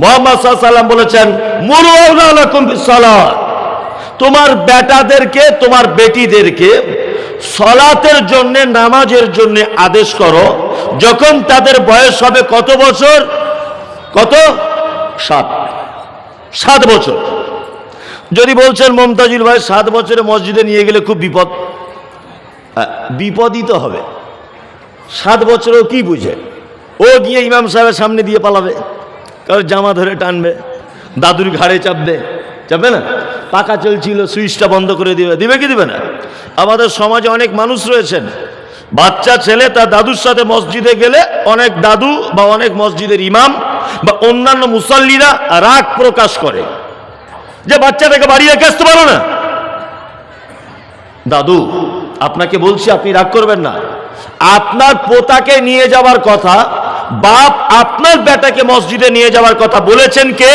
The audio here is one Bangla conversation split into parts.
মোহাম্মদ সাল্লাম বলেছেন তোমার বেটাদেরকে, তোমার বেটিদেরকে সলাতের জন্য, নামাজের জন্য আদেশ করো। যখন তাদের বয়স হবে কত বছর? কত? সাত। সাত বছর। যদি বলছেন, মমতাজুল ভাই, সাত বছরে মসজিদে নিয়ে গেলে খুব বিপদ। বিপদই তো হবে। সাত বছরেও কি বুঝে? ও গিয়ে ইমাম সাহেবের সামনে দিয়ে পালাবে। কারণ জামা ধরে টানবে, দাদুর ঘাড়ে চাপবে চাপবে না? পাকা চলছিল সুইচটা বন্ধ করে দিবে। দিবে কি দিবে না? আমাদের সমাজে অনেক মানুষ রয়েছেন। বাচ্চা, ছেলে, তার দাদুর সাথে মসজিদে গেলে অনেক দাদু বা অনেক মসজিদের ইমাম বা অন্যান্য মুসল্লিরা রাগ প্রকাশ করে। যে বাচ্চাটাকে বাড়ি রেখে আসতে পারো না। দাদু, আপনাকে বলছি, আপনি রাগ করবেন না। আপনার পোতাকে নিয়ে যাওয়ার কথা বাপ আপনার বেটাকে মসজিদে নিয়ে যাওয়ার কথা বলেছেন কে?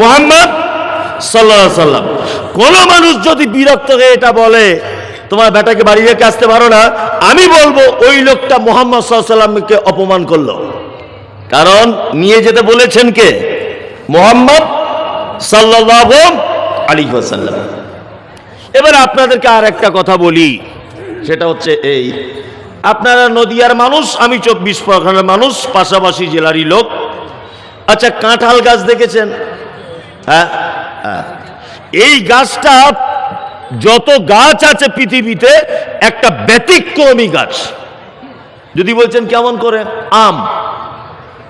মোহাম্মদ সাল্লাম। কোন মানুষ যদি বিরক্ত হয়ে এটা বলে, তোমার বেটাকে বাড়ি রেখে আসতে পারো না, আমি বলব, ওই লোকটা মোহাম্মদ সাল্লামকে অপমান করল। কারণ নিয়ে যেতে বলেছেন কে? মোহাম্মদ সাল্লাহ আলী সাল্লাম এবার আপনাদেরকে আর একটা কথা বলি, সেটা হচ্ছে এই আপনারা নদিয়ার মানুষ, আমি চব্বিশ পরগনার মানুষ, পাশাপাশি জেলারই লোক। আচ্ছা কাঁঠাল গাছ দেখেছেন? হ্যাঁ হ্যাঁ। এই গাছটা, যত গাছ আছে পৃথিবীতে, একটা ব্যতিক্রমী গাছ। যদি বলছেন, কেমন করে? আম।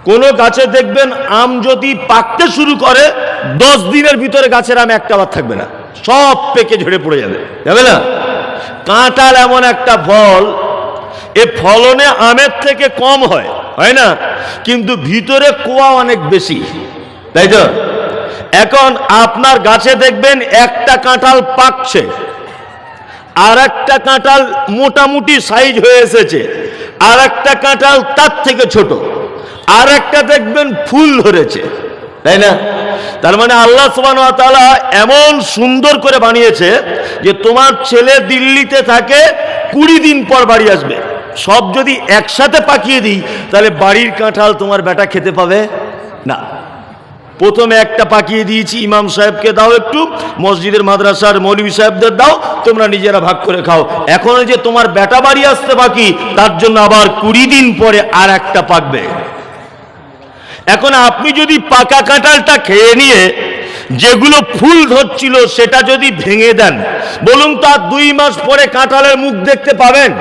কোন গাছে দেখবেন, আম যদি পাকতে শুরু করে, দশ দিনের ভিতরে গাছের আম একটা বার থাকবে না। সব পেকে ঝরে পড়ে যাবে। যাবে না? কাঁঠাল এমন একটা ফল এ ফলনে আমের থেকে কম হয় হয় না? কিন্তু ভিতরে কোয়া অনেক বেশি। তাই তো? এখন আপনার গাছে দেখবেন একটা কাঁঠাল পাকছে আর একটা কাঁঠাল মোটামুটি সাইজ হয়ে এসেছে আর একটা কাঁঠাল তার থেকে ছোট আর একটা দেখবেন ফুল ধরেছে, তাই না? তার মানে আল্লাহ সুবান এমন সুন্দর করে বানিয়েছে যে তোমার ছেলে দিল্লিতে থাকে কুড়ি দিন পর বাড়ি আসবে। সব যদি একসাথে পাকিয়ে দিই, তাহলে বাড়ির কাঁঠাল তোমার বেটা খেতে পাবে? না। প্রথমে একটা পাকিয়ে দিয়েছি ইমাম সাহেবকে, দাও একটু। মসজিদের মাদ্রাসার মৌলভী সাহেবদের দাও, তোমরা নিজেরা ভাগ করে খাও। এখন যে তোমার বেটা বাড়ি আসতে বাকি, তার জন্য আবার কুড়ি দিন পরে আর একটা পাকবে। এখন আপনি যদি পাকা কাঁঠালটা খেয়ে নিয়ে যেগুলো ফুল ধরছিল সেটা যদি ভেঙে দেন, বলুন তো দুই মাস পরে কাঁঠালের মুখ দেখতে পাবেন?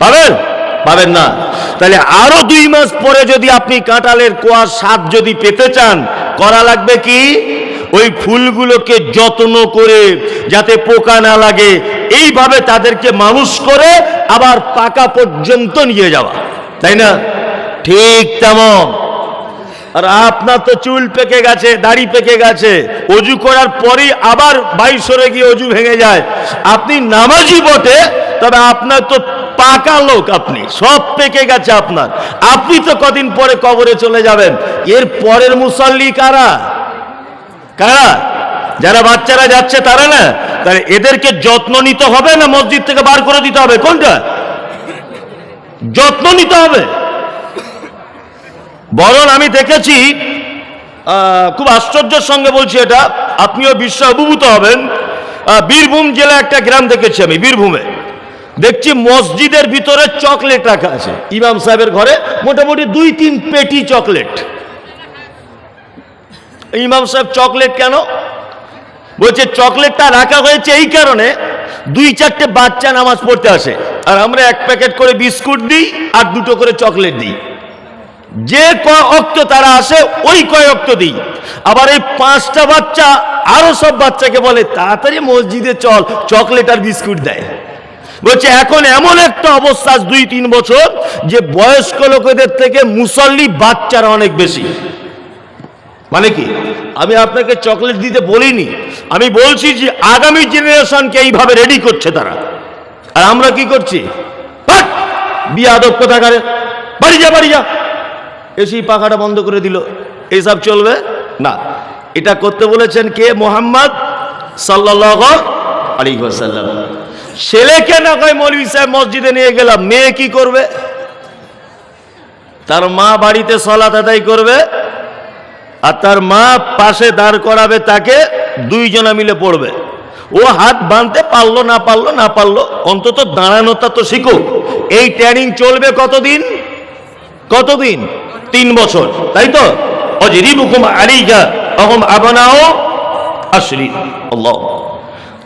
পাবেন? পাবেন না। তাহলে আরও দুই মাস পরে যদি আপনি কাঁঠালের কোয়ার স্বাদ যদি পেতে চান, করা লাগবে কি? ওই ফুলগুলোকে যত্ন করে যাতে পোকা না লাগে, এইভাবে তাদেরকে মানুষ করে আবার পাকা পর্যন্ত নিয়ে যাওয়া। তাই না? ঠিক তেমন। আর আপনার তো চুল পেকে গেছে, দাড়ি পেকে গেছে, অজু করার পরেই আবার বাইশরে গিয়ে অজু ভেঙে যায়। আপনি নামাজি বটে তবে আপনার তো পাকা লোক আপনি, সব পেকে গেছে আপনার। আপনি তো কদিন পরে কবরে চলে যাবেন। এর পরের মুসল্লি কারা? কারা? যারা বাচ্চারা যাচ্ছে তারা না? তাহলে এদেরকে যত্ন নিতে হবে না মসজিদ থেকে বার করে দিতে হবে? কোনটা? যত্ন নিতে হবে। বরং আমি দেখেছি খুব আশ্চর্যের সঙ্গে বলছি এটা। আপনিও বিশ্ব অভিভূত হবেন। বীরভূম জেলা একটা গ্রাম দেখেছি আমি, বীরভূমে। দেখছি মসজিদের ভিতরে চকলেট রাখা আছে। ইমাম সাহেবের ঘরে মোটামুটি দুই তিন পেটি চকলেট। ইমাম সাহেব চকলেট কেন? বলছে, চকলেটটা রাখা হয়েছে এই কারণে দুই চারটে বাচ্চা নামাজ পড়তে আসে। আর আমরা এক প্যাকেট করে বিস্কুট দিই আর দুটো করে চকলেট দিই। যে অক্ত তারা আসে, ওই কয় অক্ত দিই। আবার এই পাঁচটা বাচ্চা, আরও সব বাচ্চাকে বলে, তাড়াতাড়ি মসজিদে চল, চকলেট আর বিস্কুট দেয়। বলছে, এখন এমন একটা অবস্থা দুই, তিন বছর যে বয়স্ক লোকেদের থেকে মুসল্লি বাচ্চারা অনেক বেশি। মানে কি? আমি আপনাকে চকলেট দিতে বলিনি। আমি বলছি যে আগামী জেনারেশনকে এইভাবে রেডি করছে তারা। আর আমরা কি করছি! বিয়ে আদব কোথাকারে বাড়ি যা বাড়ি যা। এসেই পাখাটা বন্ধ করে দিল। এইসব চলবে? না। এটা করতে বলেছেন কে? মোহাম্মদ সাল্লাহ আলী সাল্লাম ছেলেকে না কয় মৌলভী সাহেব মসজিদে নিয়ে গেলাম? মেয়ে কি করবে? তার মা বাড়িতে সলাত আদায় করবে আর তার মা পাশে দাঁড় করাবে তাকে দুইজনা মিলে পড়বে। ও হাত বাঁধতে পারল, না পারল না পারল, অন্তত দাঁড়ানোটা তো শিখুক। এই ট্রেনিং চলবে কতদিন? কতদিন? তিন বছর। তাই তো? অজরিবুকুম আলিগা অহম আবনাও আশরি আল্লাহ।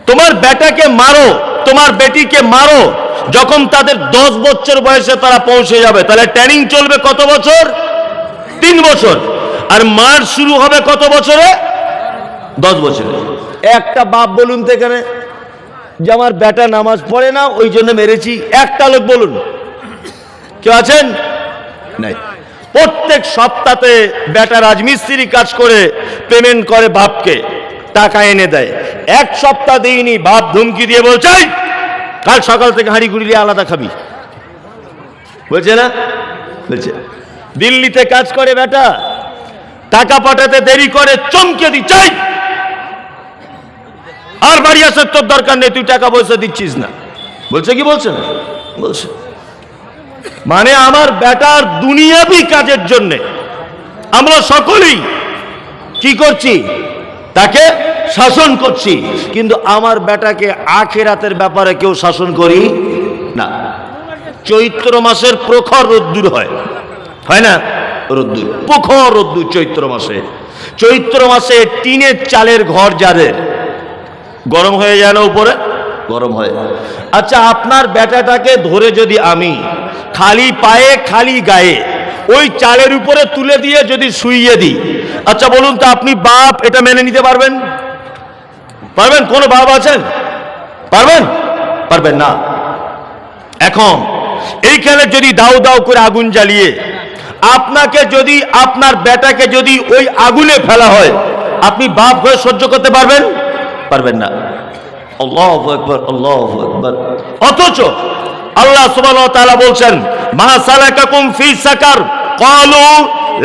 তোমার বেটাকে মারো, তোমার বেটিকে মারো। যখন তাদের দশ বছর বয়সে তারা পৌঁছে যাবে, তাহলে ট্রেনিং চলবে কত বছর? তিন বছর। আর মার শুরু হবে কত বছরে? দশ বছরে। একটা বাপ বলুন তো এখানে, যে আমার বেটা নামাজ পড়ে না, ওই জন্য মেরেছি। একটা লোক বলুন। কেউ আছেন? নাই। প্রত্যেক সপ্তাহে বেটা রাজমিস্ত্রি কাজ করে পেমেন্ট করে বাপকে। টাকা এনে দেয়। এক সপ্তাহ দিইনি, বাপ ধুমকি দিয়ে বলছে কাল সকাল থেকে হাঁড়ি গুড়ি আলাদা খাবি। বলছে না? বলছে, দিল্লিতে কাজ করে বেটা, টাকা পাঠাতে দেরি করে, চমকে দি চাই আর বাড়ি আসার তোর দরকার নেই, তুই টাকা পয়সা দিচ্ছিস না। বলছে, কি বলছে না? বলছে মানে আমার বেটার দুনিয়াবি কাজের জন্যে, আমরা সকলেই কি করছি? তাকে শাসন করছি। কিন্তু আমার বেটাকে আখেরাতের ব্যাপারে কেউ শাসন করি না। চৈত্র মাসের প্রখর রোদ্দুর হয়। হয় না? রোদ্দুর। প্রখর রোদ্দুর চৈত্র মাসে। চৈত্র মাসে টিনের চালের ঘর যাদের গরম হয়ে যায় না উপরে? গরম হয়। আচ্ছা আপনার বেটাটাকে ধরে যদি আমি খালি পায়ে, খালি গায়ে ওই চালের উপরে তুলে দিয়ে যদি শুইয়ে দিই আচ্ছা বলুন তো, আপনি বাপ এটা মেনে নিতে পারবেন? পারবেন? কোনো বাপ আছেন? পারবেন? পারবেন না। এখন এইখানে যদি দাও দাও করে আগুন জ্বালিয়ে, আপনাকে যদি, আপনার বেটাকে যদি ওই আগুনে ফেলা হয়, আপনি বাপ হয়ে সহ্য করতে পারবেন? পারবেন না। অথচ আল্লাহ বলছেন মা সালাকাকুম ফি সাকার। ক্বালু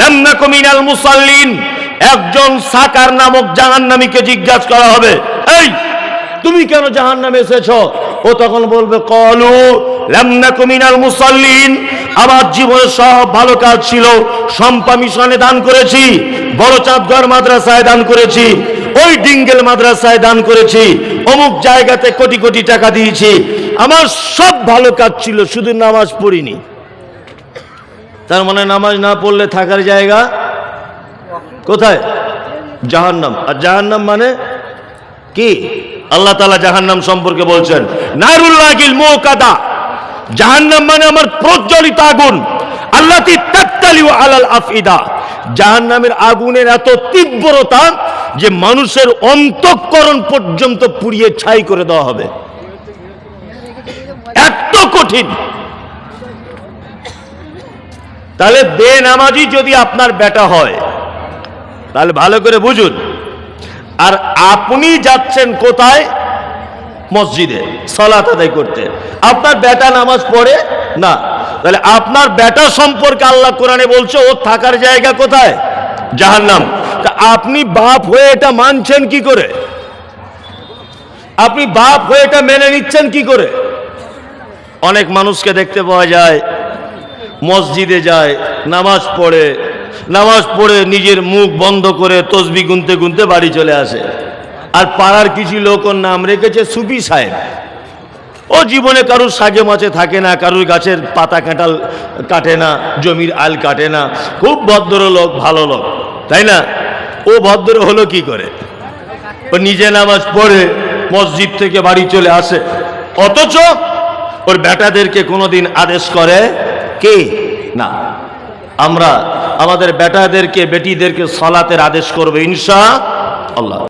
লাম নাকু মুসাল্লিন। একজন সাকার নামক জাহান্নামীকে জিজ্ঞাসা করা হবে, এই, তুমি কেন জাহান্নামে এসেছ? ও তখন বলবে, কলু লামনাকু মিনাল মুসাল্লিন, আমার জীবনে সব ভালো কাজ ছিল। সম্পা মিশনে দান করেছি, বড় চাঁদগড় মাদ্রাসায় দান করেছি, ওই ডিঙ্গেল মাদ্রাসায় দান করেছি, অমুক জায়গাতে কোটি কোটি টাকা দিয়েছি। আমার সব ভালো কাজ ছিল, শুধু নামাজ পড়িনি। তার মানে নামাজ না পড়লে থাকার জায়গা কোথায়? জাহান্নাম। আর জাহান্নাম মানে কি? আল্লাহ তালা জাহান্নাম সম্পর্কে বলছেন, নারুল্লাহিল মুকাদা জাহান্নাম মানে আমার প্রজ্বলিত আগুন। আল্লাহ আলাল আফিদা জাহান্নামের আগুনের এত তীব্রতা যে মানুষের অন্তঃকরণ পর্যন্ত পুড়িয়ে ছাই করে দেওয়া হবে। এত কঠিন। তাহলে বেনামাজি যদি আপনার বেটা হয়, তাহলে ভালো করে বুঝুন। আর আপনি যাচ্ছেন কোথায়? মসজিদে সলাত আদায় করতে। আপনার বেটা নামাজ পড়ে? না। তাহলে আপনার বেটা সম্পর্কে আল্লাহ কোরআনে বলছে ও থাকার জায়গা কোথায়? জাহান্নাম। তা আপনি বাপ হয়ে এটা মানছেন কি করে? আপনি বাপ হয়ে এটা মেনে নিচ্ছেন কি করে? অনেক মানুষকে দেখতে পাওয়া যায় মসজিদে যায়, নামাজ পড়ে নামাজ পড়ে নিজের মুখ বন্ধ করে তসবি গুনতে গুনতে বাড়ি চলে আসে। আর পাড়ার কিছু লোক ওর নাম রেখেছে সুফি সাহেব। ও জীবনে কারুর সাগে মাছে থাকে না, কারুর গাছের পাতা কাঁটাল কাটে না, জমির আল কাটে না। খুব ভদ্র লোক, ভালো লোক, তাই না? ও ভদ্র হলো কি করে? ও নিজে নামাজ পড়ে মসজিদ থেকে বাড়ি চলে আসে। অথচ ওর বেটাদেরকে কোনোদিন আদেশ করে কে? না। আমরা আমাদের বেটাদেরকে বেটিদেরকে সলাতের আদেশ করব ইনশা আল্লাহ।